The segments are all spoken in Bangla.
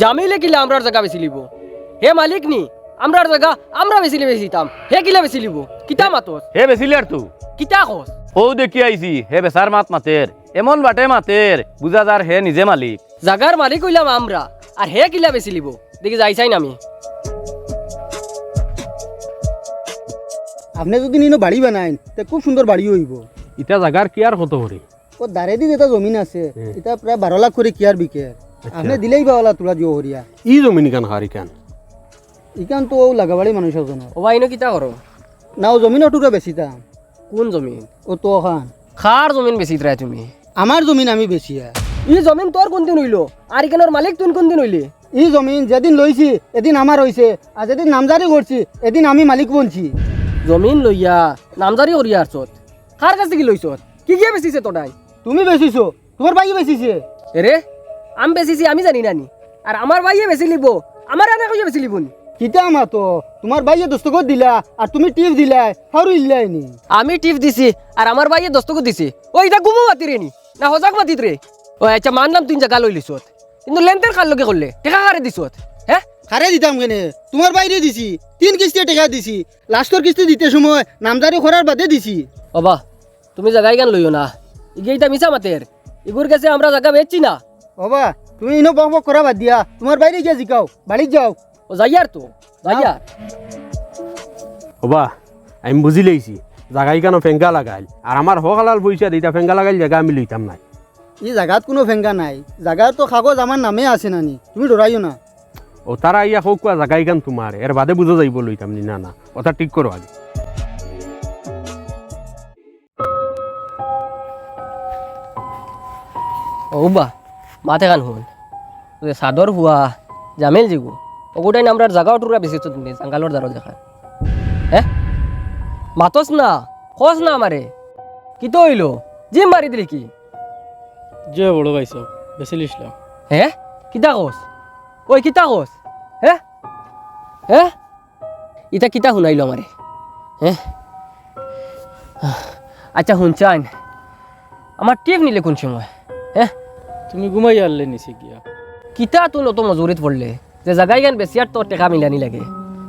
জামিলে কিলা আমরার জায়গা বেশি লিব। হে মালিক নি আমরার জায়গা আমরা বেশি বেশিতাম হে কিলা বেশি লিব? কিতা মাতস? হে বেচিলি আর তু? কিতা খস ও দেখি আইছি হে বেচার মাত মাতের এমন বাটে মাতের বুঝা যার হে নিজে মালিক। জাগার মালিক হইলাম আমরা আর হে কিলা বেশি লিব? দেখি যাইছাই না আমি আপনি যদি নিনো বাড়ি বানাইন তে খুব সুন্দর বাড়ি হইব। ইটা জাগার কি আর কত হরি ও দাঁড়ে দিয়ে যেটা জমিন আছে এটা প্রায় বারো লাখ করে কিয়ার বিকে। আপনি দিলেই বাওলা তোলা জিও হরিয়া ই জমিন কান হারি কান ইকান তো ও লাগাবাড়ি মানুষ জন। ও ভাই কিতা করো না ও জমিন অটুরা বেশি দাম কোন জমিন? ও তো খান। খার জমিন বেশি রায় তুমি? আমার জমিন আমি বেশিয়া ই জমিন তোর কোন দিন হইল আর ইখানোর মালিক তুই কোন দিন হইলি ই জমিন যেদিন লইছি এদিন আমার হইছে আর যেদিন নামজারি করছি এদিন আমি মালিক বনছি। জমিন লইয়া নামজারি করি আরছত কার কাছে কি লইছত কি গিয়ে বেচিছে তোটাই তুমি বেচিছো তোমার ভাই বেচিছে। এরে আমি বেচিছি আমি জানি নানি। আর আমার ভাইয়ে বেশি লিব আমার আনা কইয়া বেশি লিব নি কিতা আমার তো? তোমার ভাইয়ে দস্তখত দিলা আর তুমি টিপ দিলা হারু ইল্লাইনি আমি টিপ দিছি আর আমার ভাইয়ে দস্তকত দিছি। ও এটা গুমো মাতি রে নি না হজাক মাতিত রে ও আচ্ছা মানলাম তুই জায়গা লই লিছত কিন্তু লেনতেন কার লগে করলে টেকা কারে দিছত হ্যাঁ খারে দিতাম কেনে? তোমার বাইরে দিছি তিন কিস্তি টাকা দিছি। লাস্টর কিস্তি দিতে সময় নামজারি করার বাদে দিছি। বাবা তুমি জায়গায় গান লইও না। ইগে এটা মিছা মাতের ইগুর কাছে আমরা জায়গা বেচছি না। বাবা তুমি ইনো বক বক করা বাদ দিয়া। তোমার বাইরে গিয়ে জিকাও বাড়িত যাও। ও যাইয়ার তো যাইয়ার হবা আমি বুঝি লইছি জাগাই কেন ফেঙ্গা লাগাইল। আর আমার হকালাল পয়সা দিতা ফেঙ্গা লাগাইল জায়গা আমি লইতাম নাই। এই জাগাত কোনো ফেঙ্গা নাই। জাগার তো কাগজ আমার নামে আছে নানি। তুমি ডরাইও না। ও তারা ইয়া হোক কোৱা জাগাই কান তোমাৰ। এর বাদে বুঝা যাইব লইতাম নি না না। কথা ঠিক করো আগে। ও বা মাথে গান হুন সাদর হুয়া জামেল জিগু ওগুটাই আমরা জাগা টুরা বেশি তো তুমি জাঙ্গালোর দ্বারা দেখা। হ্যাঁ মাতস না খস না আমারে কি তো হইল? জিম মারি দিলি কি? যে বড় ভাই সব বেশি লিসলাম হ্যাঁ কিতা কস ওই কিতা কস হ্যাঁ হ্যাঁ ইটা কিতা শুনাইলো আমারে হ্যাঁ আচ্ছা শুনছান। আমার টিপ নিলে কোন সময়? হ্যাঁ তুমি ঘুমাই আনলে নিচে গিয়া। কিতা তুই নতো মজুরিত পড়লে যে জায়গায় গান বেশি আর তোর টেকা মিলানি লাগে।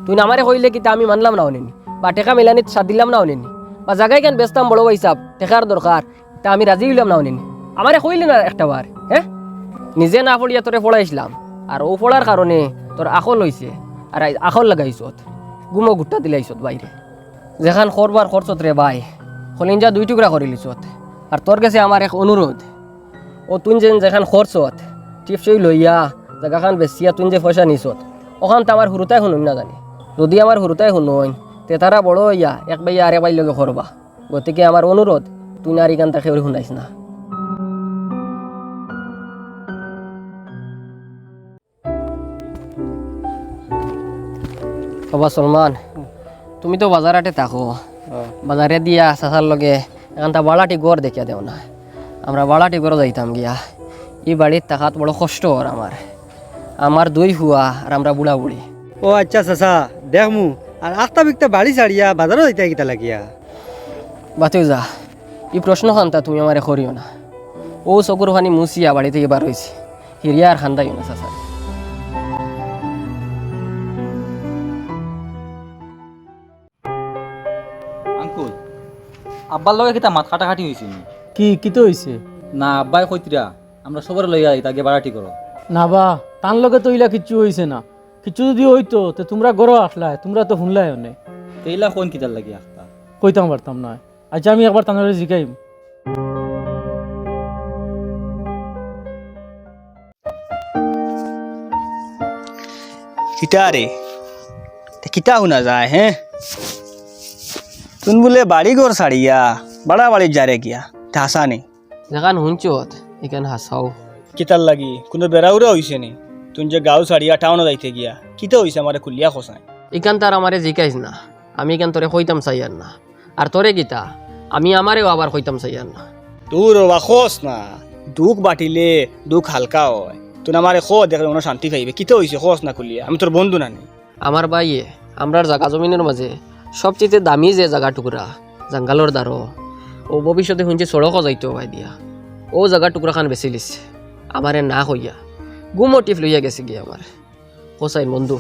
তুই আমারে কইলে কিতা আমি মানলাম না অনেনি? বা টেকা মিলানিত সাথ দিলাম না অনেনি? বা জায়গায় গান বেচতাম বড় হিসাব টেকার দরকার তা আমি রাজি হইলাম না অনেনি? আমারে কইলে না একটা বার হ্যাঁ নিজে না পড়িয়া তোরে পড়াইছিলাম আর ও পড়ার কারণে তোর আখল হইছে আর আখল লাগাইছত গুমো গুট্টা দিলাইছত বাইরে যেখান করবার খরচত রে বাই, খলিঞ্জা দুই টুকরা করে লিছত আর তোর কাছে আমার এক অনুরোধ ও তুই যেন যেখান খরচত টিপসই লইয়া জায়গাখান বেচিয়া তুই যে পয়সা নিছত। ওখান তো আমার হুরুতাই শুনুন না জানি যদি আমার হুরুতাই শুনুন তে তারা বড় হইয়া এক বাইয়া আরে বাই লগে করবা গতিকে আমার অনুরোধ তুই না আর ইকান তাকে শুনাইস না। বাবা সলমান তুমি তো বাজারাটে থাকো বাজারে দিয়া চাচার লগে এখানটা বালাটি গড় দেখিয়া দেও না। আমরা বালাটি গড় যাইতাম গিয়া। এই বাড়ির থাকাত বড় কষ্ট ওর আমার। আমার দুই হুয়া আর আমরা বুড়া বুড়ি। ও আচ্ছা চাচা দেখমু আর আখটা বিকটা বাড়ি ছাড়িয়া বাজারও যাইতা কিতা লাগিয়া। বাতিও যা এই প্রশ্ন খান্তা তুমি আমারে করিও না। ও চকুর ফানি বাড়ি থেকে বার হয়েছি হিরিয়া আর খান্দাইও না চাচা আঙ্কুল আব্বার লগে কিতা মাত কাটাকাটি হয়েছে নি? কি কি তো হইছে? না আব্বাই কইতিরা আমরা সবার লইয়া যাই তাকে বাড়াটি করো। না বা তার লগে তো ইলা কিচ্ছু হইছে না। কিছু যদি হইতো তো তোমরা গরো আসলাই তোমরা তো শুনলাই অনেক। তেইলা কোন কিতার লাগি আখতা কইতাম পারতাম না। আচ্ছা আমি একবার তাদের জিগাইম। কিতা রে? কিতা শুনা যায় হে? তুন বোলে বাড়ি ঘর ছাড়িয়া বাড়া বাড়িত যারে গিয়া। হাসা নি যেখান শুনছত এখান হাসাও। কিতার লাগি কোনো বেড়া উড়া হইছে নি তুন যে গাঁও ছাড়িয়া টাউনও যাইতে গিয়া কিতা হইছে আমারে খুলিয়া খসায় এখান তার আমারে জিকাইস না। আমি এখান তোরে কইতাম চাইয়ার না। আর তোরে গীতা আমি আমারেও আবার কইতাম চাইয়ার না। তোর বা খস না। দুঃখ বাটিলে দুঃখ হালকা হয়। তুন আমারে খো দেখলে মনে শান্তি পাইবে। কিতা হইছে খস না খুলিয়া? আমি তোর বন্ধু নানি আমার বাইয়ে আমরার জাগা জমিনের মাঝে সবচেয়ে দামি যে জাগা টুকরা জাঙ্গালোর দ্বারো ও ভবিষ্যতে শুনছি সড়কও যাইতো ভাই দিয়া। ও জাগা টুকরা খান বেশি লিছে। আমারে না হইয়া। গুমটিফ লইয়া গেছে গিয়ে আমার হোসাইন বন্ধু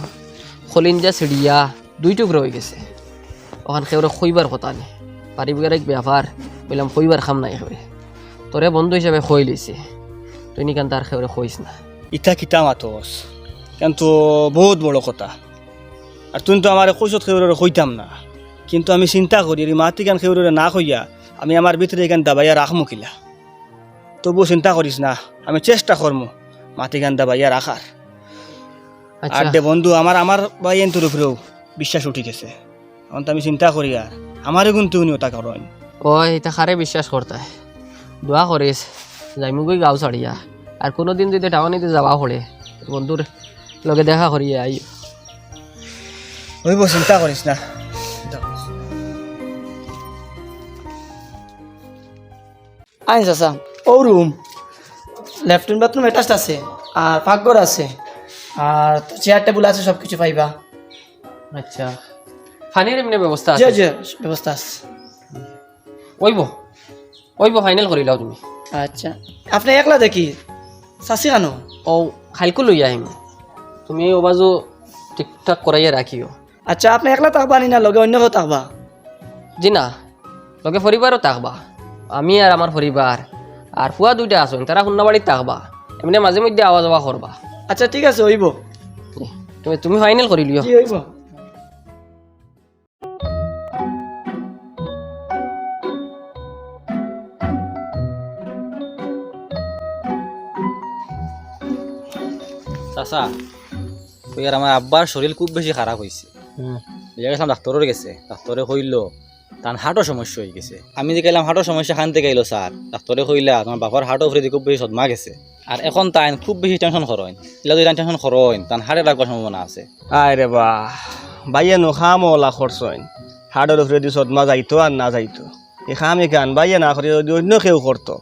খলিঞ্জা সিডিয়া দুই টুকরো হয়ে গেছে। ওখান খেয়ে খইবার কথা নেই পারিবারিক ব্যাপার বললাম খইবার খাম নাই খেয়ে তোরে বন্ধু হিসাবে খই লইছে তুই নিকান তার খেয়ে খইস না। ইটা কিতা মাতস কিন্তু বহুত বড় কথা। আর তুই তো আমার কৈছত খেউরে কইতাম না। কিন্তু আমি চিন্তা করি মাতি গান খেউরে না কইয়া আমি আমার ভিতরে এখান দাবাইয়া রাখমু কিলা। তবু চিন্তা করিস না আমি চেষ্টা করমু মাটি গান দাবাইয়া রাখার। আর আচ্ছা দে বন্ধু আমার আমার বাইয়েন তোর উপরেও বিশ্বাস উঠি গেছে। এখন তো আমি চিন্তা করি আর আমারও কিন্তু উনি ওটা করেন। ওই এটা খারে বিশ্বাস করতে? দোয়া করিস যাইমু গই গাঁও ছাড়িয়া। আর কোনোদিন যদি টাউনিতে যাওয়া পড়ে বন্ধুর লগে দেখা করিয়া আই হইব চিন্তা করিস না আইন চাচা। ও রুম। লেফটেন্ট বাথরুম অ্যাটাচড আছে আর পাকঘর আছে আর চেয়ার টেবিল আছে সব কিছু পাইবা। আচ্ছা। ফানির এমনি ব্যবস্থা আছে? জি জি ব্যবস্থা আছে। ওইব ওইব ফাইনাল করি লাও তুমি। আচ্ছা। আপনি একলা দেখি চাচি কেন ও খাইকো লই আহিম তুমি ও বাজু ঠিকঠাক করাইয়া রাখিও। আচ্ছা আপনি একলা থাকবা নি না লগে অন্য থাকবা? জি না লগে পরিবারও থাকবা। আমি আর আমার পরিবার আর ফুয়া দুইটা আছেন তারা বাড়িত থাকবা এমনি মাঝে মধ্যে আওয়া যাওয়া করবা আচ্ছা ঠিক আছে হইব। তুমি তুমি ফাইনাল করি লিও কি হইব? চাচা ওই আর আমার আব্বার শরীর খুব বেশি খারাপ হয়েছে ডাক্তারের গেছে ডাক্তারে কইল তার হার্টও সমস্যা হয়ে গেছে। আমি যে গেলাম হার্টও সমস্যা খান থেকে এলো স্যার ডাক্তারে কইলা তোমার বাবার হার্টও উপরে খুব বেশি সদমা গেছে। আর এখন তাই খুব বেশি টেনশন করেন এলা যদি টেনশন করেন তার হার্টে লাগবার সম্ভাবনা আছে। আয় রে বা বাইয়ে নো খাম ওলা খরচইন হাড়ের উপরে দি সদমা যাইতো আর না যাইতো এই খাম এখান বাইয়ে না করে যদি অন্য কেউ করতো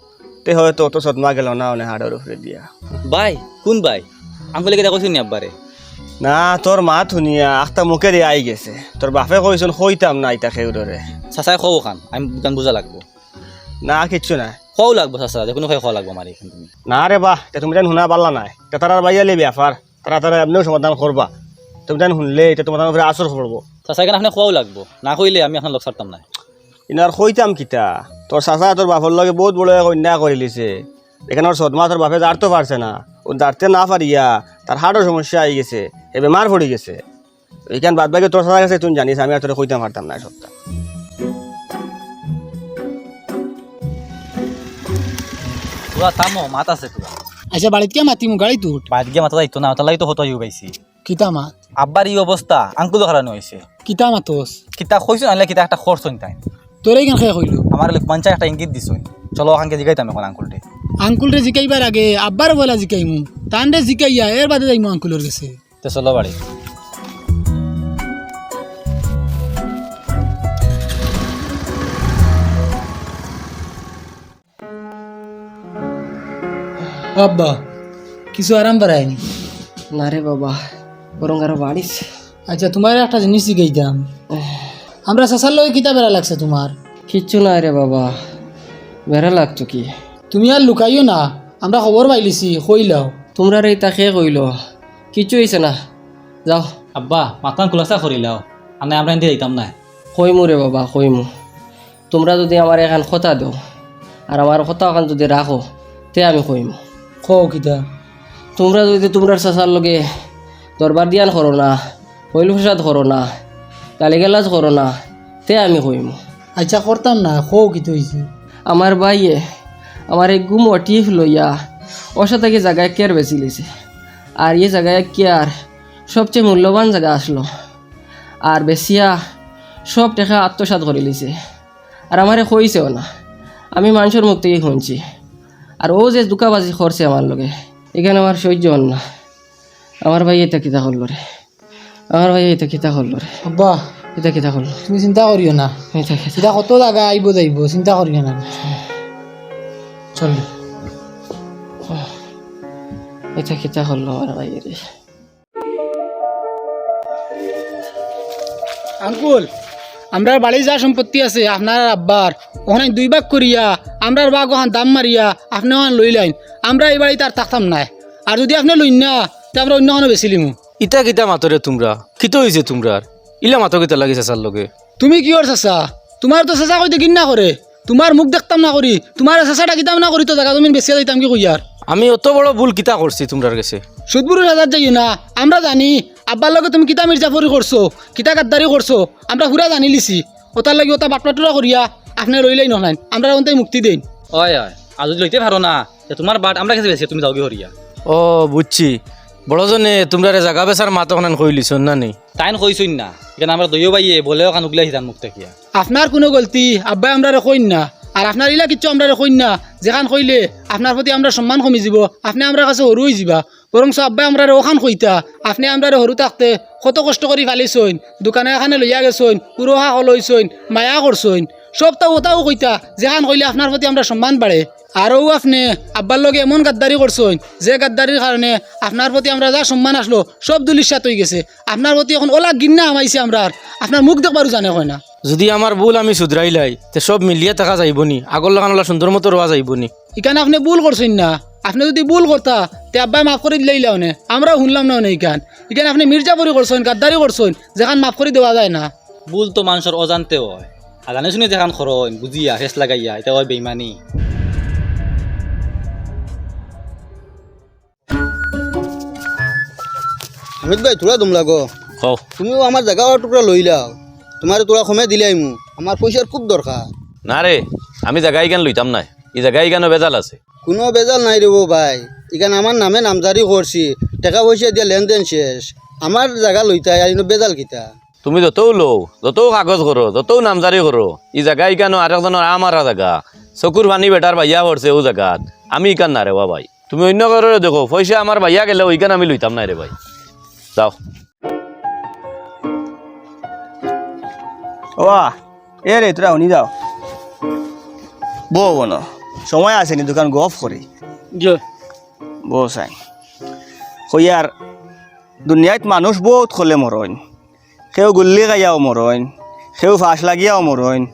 তে হয়তো অত সদমা গেল না অনেক হাড়ের উপরে দিয়া বাই কোন বাই? আঙ্গুলে কেটে কইছি নি আব্বারে না তোর মা ধুনিয়া আখটা মুখে দিয়ে আই গেছে। তোর বাপে কইছিল কইতাম না ইটা খেউরে চাচাই খবো খান আমি গান বুঝা লাগবো। না কিচ্ছু নাই। খোয়াও লাগবো চাচা যে কোনো খাই খোয়া লাগবো আমার এখান তুমি। না রে বাহ তে তুমি যেন শুনা পারলা নাই। তে তারা বাইয়ালে ব্যাপার তারা তারা এমনিও সমাধান করবা তুমি যেন শুনলে এটা তোমার উপরে আসর পড়ব চাচা এখানে আপনি খোয়াও লাগবো। না কইলে আমি এখন লগ ছাড়তাম না ইনার কইতাম কিতা। তোর চাচা তোর বাপর লগে বহুত বড় এক অন্যায় করে লিছে। এখানে ওর সদমা তোর বাপে দাঁড়তে পারছে না। ও দাঁড়তে না পারিয়া তার হার্টের সমস্যা আই গেছে এ বেমার পড়ে গেছে। এইখান বাদ বাকি তোর চাচা গেছে তুই জানিস আমি আর তোর কইতাম পারতাম না সবটা তোরা থামো মাত আছে তোরা আচ্ছা বাড়িতে মাতিমু? গাড়ি তুট বাইরে গিয়ে মাথা যাইতো না তার তো হতো ইউ পাইছি। কিতা মাত? আব্বার এই অবস্থা আঙ্কুল হারানো হয়েছে কিতা মাতোস কিতা কইছো নাহলে কিতা একটা খরচ তাই তোরে কেন খেয়ে কইলো আমার পঞ্চায়েত একটা ইঙ্গিত দিছ। চলো ওখানকে জিগাইতাম এখন আঙ্কুলটে আঙ্কুল রে জিকাইবার আগে আব্বার বলা জিকাইমু তান রে জিকাইয়া এর বাদে যাইমু আঙ্কুলের কাছে। তো চলো বাড়ি আব্বা কিছু আরাম বাড়ায়নি? না রে বাবা বরং আরও বাড়িস। আচ্ছা তোমার একটা জিনিস শিখাইতাম। আমরা চাচার লগে কিতা বেড়া লাগছে তোমার? কিচ্ছু নাই রে বাবা বেড়া লাগতো কি? তুমি আর লুকাইও না আমরা খবর পাইলিছি কইলাও। তোমরা রে তাকে কইল কিচ্ছু হয়েছে না। যাও। আব্বা মাতান খোলাসা করিলাও আমি আমরা এনতে যাইতাম না। কইমু রে বাবা কইমু। তোমরা যদি আমার এখান কথা দাও আর আমার কথা ওখান যদি রাখো তে আমি কইমু। কও কিতা? তোমরা যদি তোমরা চাচার লগে দরবার দিয়ান করো না পৈল প্রসাদ করো না গালিগালাজ করো না তে আমি কইমু আচ্ছা করতাম না কও কিতা হয়েছে আমার ভাইয়ে আমার এই গুম অটিফ লইয়া ওর সাথে কি জায়গায় কেয়ার বেশি লিছে। আর এই জায়গায় কেয়ার সবচেয়ে মূল্যবান জায়গা আসলো। আর বেশিয়া সব টাকা আত্মসাত করে লিছে। আর আমারে কইছেও না আমি মানুষের মুখ থেকে শুনছি। আর ও যে দুকাবাজি করছে আমার লগে এখানে আমার সহ্য হন না। আমার ভাই এটা কিতা করল রে? আমার ভাই এটা কিতা করল রে? আব্বা এটা কিতা করল? তুমি চিন্তা করিও না। এটা কিতা এটা কত জায়গা আইব যাইব চিন্তা করিও না। চল এটা কিতা করল আমার ভাই রে? আঙ্কুল! আমরা বাড়ি যা সম্পত্তি আছে আপনার আব্বার ওখানে দুই ভাগ করিয়া আমরার বাঘ ওখান দাম মারিয়া আপনি ওখান লই লাইন। আমরা এই বাড়িতে আর থাকতাম নাই আর যদি আপনি লইন না তে আমরা অন্য কোনো বেশি লিমু। ইটা কিতা মাতরে তোমরা? কিতো হয়েছে তোমরার? ইলা মাতো কিতা লাগিছে চার লগে? তুমি কি ওর চাচা? তোমার তো চাচা কইতে কিন না করে। তোমার মুখ দেখতাম না করি। তোমার চাচাটা কিতাম না করি তো জায়গা তুমি বেশি যাইতাম কি কইয়ার? আমি অত বড় ভুল কিতা করছি তোমরার কাছে? সুদপুর হাজার যাইও না। আমরা জানি আব্বার লগে তুমি কিতা মির্জাফরি করছ কিতা গাদ্দারি করছ আমরা হুরা জানি লিছি। ওটার লাগি ওটা বাটপাটুরা করিয়া আপনি রইলেই নহলেন আমরা ওনটাই মুক্তি দেন হয় হয়। যদি লইতে পারো না। তোমার বাট আমরা কাছে বেশি তুমি যাওগে হরিয়া ও বুঝছি। বড়জনে তোমরা জাগা বেচার মাতো খান কইলিছ না নি? তাইন কইছই না। এখানে আমরা দইও বাইয়ে বলেও কান উগলাই হিতান মুখ থাকিয়া আপনার কোনো গলতি আব্বাই আমরা কইন না। আর আপনার ইলা কিচ্ছু আমরা কইন না। যেখান কইলে আপনার প্রতি আমরা সম্মান কমি যাব, আপনি আমরা কাছে হরু হয়ে যাবা। বরং সব্বাই আমরা ওখান কইতা, আপনি আমরা হরু থাকতে কত কষ্ট করে ফালিছইন, দোকানে এখানে লইয়া গেছইন পুরোহা লইছইন মায়া করছইন সব তাও ওটাও কইতা যেখান কইলে আপনার প্রতি আমরা সম্মান বাড়ে আরও আপনি আব্বার লগে এমন গাদ্দারি করছইন যে গাদ্দারির কারণে আপনার প্রতি আমরা যা সম্মান আসলো সব দুলিশাত হয়ে গেছে। আপনার প্রতি এখন ওলা গিন্না আমাইছে আমরা আর। আপনার মুখ দেখবারও জানে হয় না। যদি আমার ভুল আমি শুধরাইলাই তে সব মিলিয়ে থাকা যাইব নি আগর লাগান ওলা সুন্দর মতো রোয়া যাইব নি ইখানে আপনি ভুল করছেন না। আপনি যদি ভুল করতা তে আব্বাই মাফ করে দিলেই লাউনে আমরাও শুনলাম না অনেক ইখান ইখানে আপনি মির্জাপুরি করছেন গাদ্দারি করছেন যেখান মাফ করে দেওয়া যায় না। ভুল তো মানুষের অজান্তে হয়। আর জানে শুনে যেখান খরচ বুঝিয়া শেষ লাগাইয়া এটা হয় বেইমানি। হামিদ ভাই তোরা দম লাগো কও। তুমিও আমার জায়গা টুকরা লই লাও তোমার তোরা সময় দিলাই মু আমার পয়সার খুব দরকার না রে আমি জায়গা ইগান লইতাম নাই। এই জায়গা ইগানো বেজাল আছে। কোনো বেজাল নাই রে ভাই। এখানে আমার নামে নামজারি করছি টাকা পয়সা দিয়া লেনদেন শেষ। আমার জায়গা লইতাই বেজাল কিতা তুমি যতও লও যতও কাগজ করো যতও নামজারি করো এই জায়গা ইকানো আরেকজনের আমারা জায়গা চকুর পানি বেটার ভাইয়া পড়ছে ও জায়গাত আমি ইকান না রে বা ভাই? তুমি অন্য কারও দেখো পয়সা আমার ভাইয়া গেলে ওইখান আমি লইতাম না রে ভাই যাও ওয়া এ রে তোরা শুনি যাও। বউ বন সময় আছে নি দোকান গফ করি বউ চাই। কইয়ার দুনিয়াত মানুষ বহুত খলে মরইন সেও গুল্লি গাইয়াও মরইন সেও ফাঁস লাগিয়াও মরইন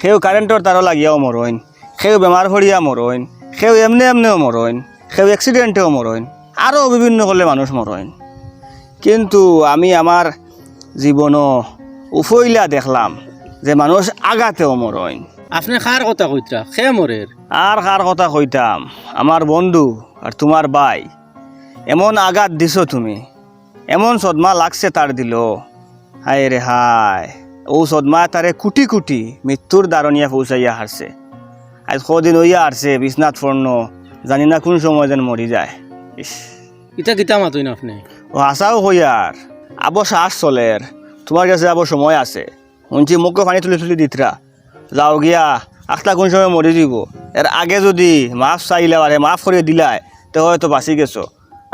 সেও কারেন্টর তারও লাগিয়াও মরইন সেও বেমার ভরিয়া মরইন সেও এমনি এমনিও মরইন সেও এক্সিডেন্টেও মরইন আরও বিভিন্ন হলে মানুষ মরইন কিন্তু আমি আমার জীবনও উফইলা দেখলাম যে মানুষ আগাতেও মরইন আপনি খার কথা কইতা? খে মরের। আর কার কথা কইতাম? আমার বন্ধু আর তোমার ভাই। এমন আঘাত দিছ তুমি। এমন সদমা লাগছে তার দিল। হায় রে হায়। ও সদমা তারে কুটি কুটি মৃত্যুর দারণিয়া পৌঁছাইয়া হারছে আজ কদিন হইয়া হারছে বিশ্বনাথ ফর্ণ জানি না কোন সময় যেন মরি যায়। ইস। ইটা কিতা মাতই না আপনি? ও আশাও হইয়ার আবো শ্বাস চলের তোমার কাছে আবো সময় আছে। শুনছি মুখে পানি তুলি তুলি দিতরা যাও গিয়া আখটা কোন সময় মরি দিব। এর আগে যদি মাফ চাইলে পারে মাফ করে দিলাই তো হয়তো বাঁচি গেছো।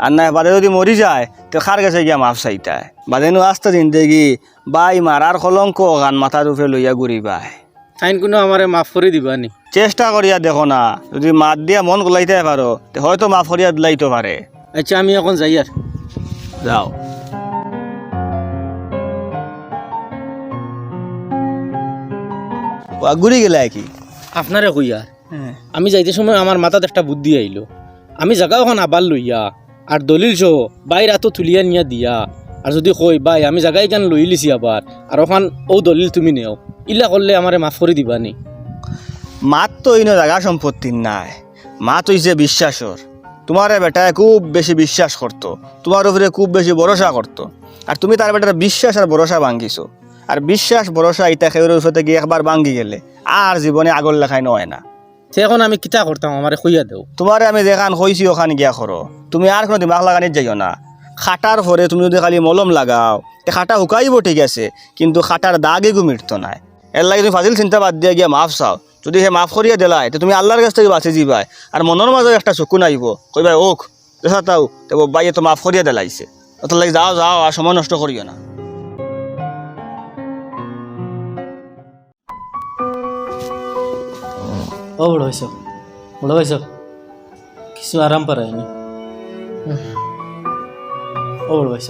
আর না বাদে যদি মরি যায় তো খার গেছে গিয়া মাফ চাইতায়। বাদেনো আস্তে জিন্দেগি বাই মারার কলঙ্ক গান মাথার উপরে লইয়া ঘুরি বাই আইন কোনো আমারে মাফ করে দিবা নি। চেষ্টা করিয়া দেখো না যদি মাত দিয়া মন গলাইতে পারো তো হয়তো মাফ করিয়া দিলাইতে পারে। আচ্ছা আমি এখন যাই আর। যাও। ঘুরি গেলে কি? আপনারে কইয়া? আমি যাইতে সময় আমার মাথাত একটা বুদ্ধি আইলো। আমি জায়গা ওখান আবার লইয়া। আর দলিল সহ বাইর এত তুলিয়া নিয়া দিয়া। আর যদি কই বাই, আমি জায়গা এখান লই লিছি আবার আর ওখান ও দলিল তুমি নেও, ইলা করলে আমারে মাফ করে দিবা নি? মাত তো ইনো জাগা সম্পত্তির নাই। মা মাত হইছে বিশ্বাসর তোমার বেটায় খুব বেশি বিশ্বাস করতো তোমার উপরে খুব বেশি ভরসা করতো আর তুমি তার বেটার বিশ্বাস আর ভরসা ভাঙ্গিছো আর বিশ্বাস ভরসা ইটা উপরে গিয়ে একবার ভাঙ্গি গেলে আর জীবনে আগর লেখাই নয় না। সে এখন আমি কিতা করতাম? আমারে কইয়া দেও। তোমারে আমি দেখান কইছি ওখান গিয়া করো। তুমি আর কোনো দিমাগ লাগানি যাইও না। খাটার পরে তুমি যদি খালি মলম লাগাও, তে খাটা শুকাইব ঠিক আছে, কিন্তু খাটার দাগ এগু মিটতো নাই। এর লাগে তুমি ফাজিল চিন্তা বাদ দিয়া গিয়া মাফ চাও। যদি সে মাফ করিয়া দিলাই তো তুমি আল্লাহর কাছ থেকে বাঁচি যাবাই আর মনের মাঝে একটা চকুন আহিব, কইবাই, ওক দেখা তাও তো বাইয়ে তো মাফ করিয়া দিলাইছে। অত লাগে যাও যাও, আর সময় নষ্ট করিও না। ও বড় হয়েছ বড় হয়েছ কিছু আরাম পারায়নি ও বড় হয়েছ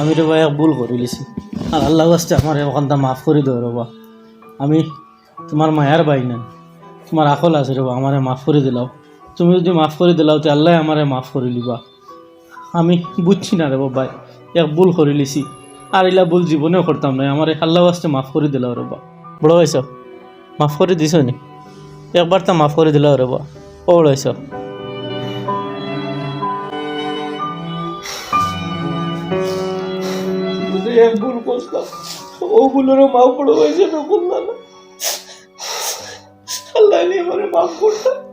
আমি রে ভাই ভুল করে লিছি আর আল্লাহ আসতে আমার ওখানটা মাফ করে দেও রবা আমি তোমার মায়ার বাই না। তোমার আকল আছে রবা আমারে মাফ করে দিলাও। তুমি যদি মাফ করে দিলাও, তো আল্লাহ আমারে মাফ করে লিবা আমি বুঝছি না রে বাবাই এক ভুল করে লিছি আর ইলা ভুল জীবনেও করতাম না। আমার আল্লাহ আসতে মাফ করে দিলাও রে বা। বড় হয়েছ মাফ করে দিছ নি? একবার তো মাফ করে দিলাও রে বা ও এক ভুল করতাম ও ভুলেরও মাফ করে হয়েছে আল্লাহ আমার মাফ করতাম।